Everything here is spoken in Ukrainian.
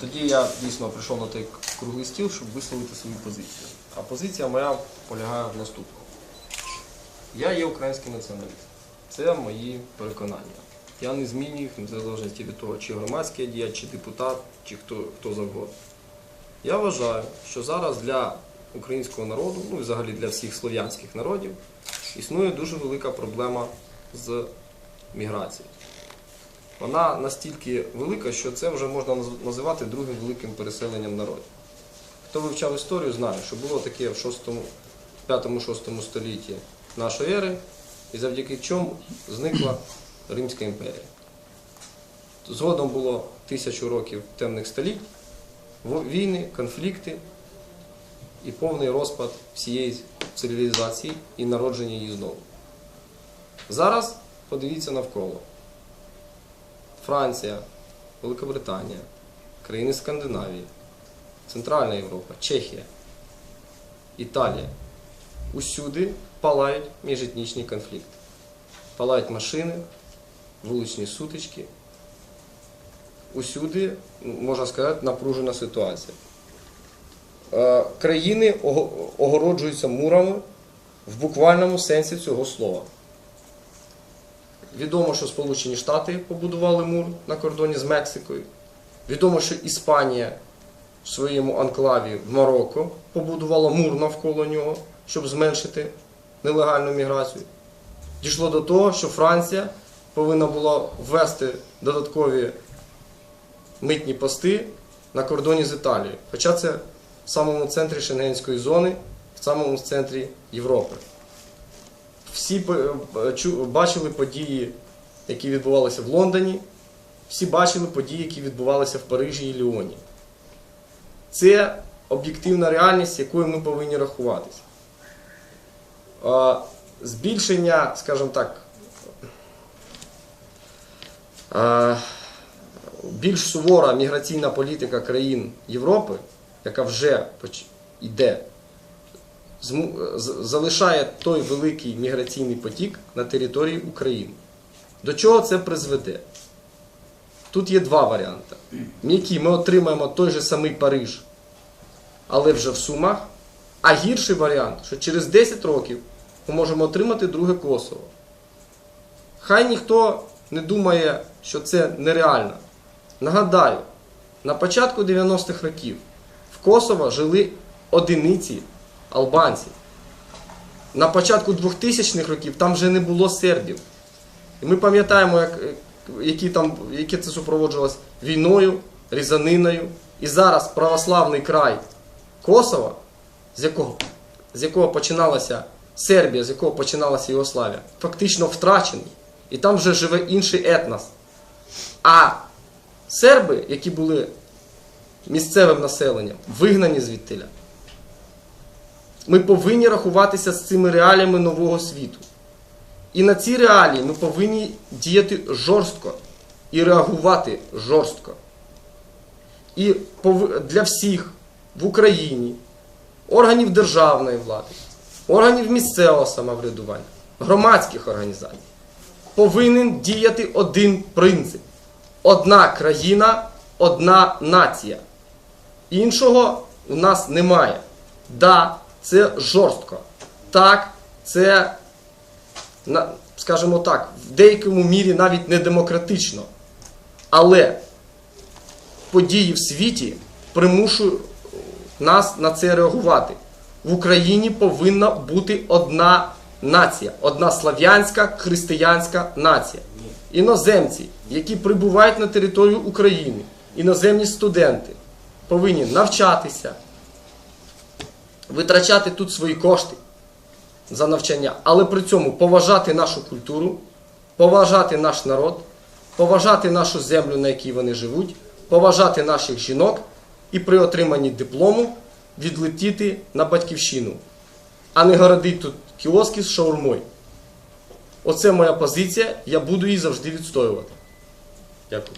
тоді я дійсно прийшов на той круглий стіл, щоб висловити свою позицію. А позиція моя полягає в наступному. Я є український націоналіст. Це мої переконання. Я не змінюю їх в залежності від того, чи громадський діяч, чи депутат, чи хто, хто завгодно. Я вважаю, що зараз для українського народу, ну і взагалі для всіх слов'янських народів, існує дуже велика проблема з міграцією. Вона настільки велика, що це вже можна називати другим великим переселенням народів. Хто вивчав історію, знає, що було таке в 5-6 столітті нашої ери, і завдяки чому зникла Римська імперія. Згодом було тисячу років темних століть, війни, конфлікти і повний розпад всієї цивілізації і народження її знову. Зараз подивіться навколо. Франція, Великобританія, країни Скандинавії, Центральна Європа, Чехія, Італія. Усюди палають міжетнічні конфлікти. Палають машини, вуличні сутички. Усюди, можна сказати, напружена ситуація. Е, Країни огороджуються мурами в буквальному сенсі цього слова. Відомо, що Сполучені Штати побудували мур на кордоні з Мексикою. Відомо, що Іспанія в своєму анклаві в Марокко побудувала мур навколо нього, щоб зменшити нелегальну міграцію. Дійшло до того, що Франція повинна була ввести додаткові митні пости на кордоні з Італією. Хоча це в самому центрі Шенгенської зони, в самому центрі Європи. Всі е, бачили події, які відбувалися в Лондоні, всі бачили події, які відбувалися в Парижі і Ліоні. Це об'єктивна реальність, якою ми повинні рахуватися. Збільшення, скажімо так, більш сувора міграційна політика країн Європи, яка вже йде, залишає той великий міграційний потік на території України. До чого це призведе? Тут є два варіанти. М'які ми отримаємо той же самий Париж, але вже в Сумах. А гірший варіант, що через 10 років ми можемо отримати друге Косово. Хай ніхто не думає, що це нереально. Нагадаю, на початку 90-х років в Косово жили одиниці албанців. На початку 2000-х років там вже не було сербів. І ми пам'ятаємо, як, які там, яке це супроводжувалось війною, різаниною. І зараз православний край Косова, з якого, з якого починалася Сербія, з якого починалася Єгославія, фактично втрачений. І там вже живе інший етнос. А серби, які були місцевим населенням, вигнані звідтиля. Ми повинні рахуватися з цими реаліями нового світу. І на ці реалії ми повинні діяти жорстко і реагувати жорстко. І для всіх в Україні, органів державної влади, органів місцевого самоврядування, громадських організацій повинен діяти один принцип: одна країна, одна нація. Іншого у нас немає. Да, це жорстко. Так, це, скажімо так, в деякому мірі навіть не демократично. Але події в світі примушують нас на це реагувати. В Україні повинна бути одна нація, одна слав'янська християнська нація. Іноземці, які прибувають на територію України, іноземні студенти, повинні навчатися, витрачати тут свої кошти за навчання, але при цьому поважати нашу культуру, поважати наш народ, поважати нашу землю, на якій вони живуть, поважати наших жінок і при отриманні диплому відлетіти на батьківщину, а не городити тут кіоски з шаурмою. Оце моя позиція, я буду її завжди відстоювати. Дякую.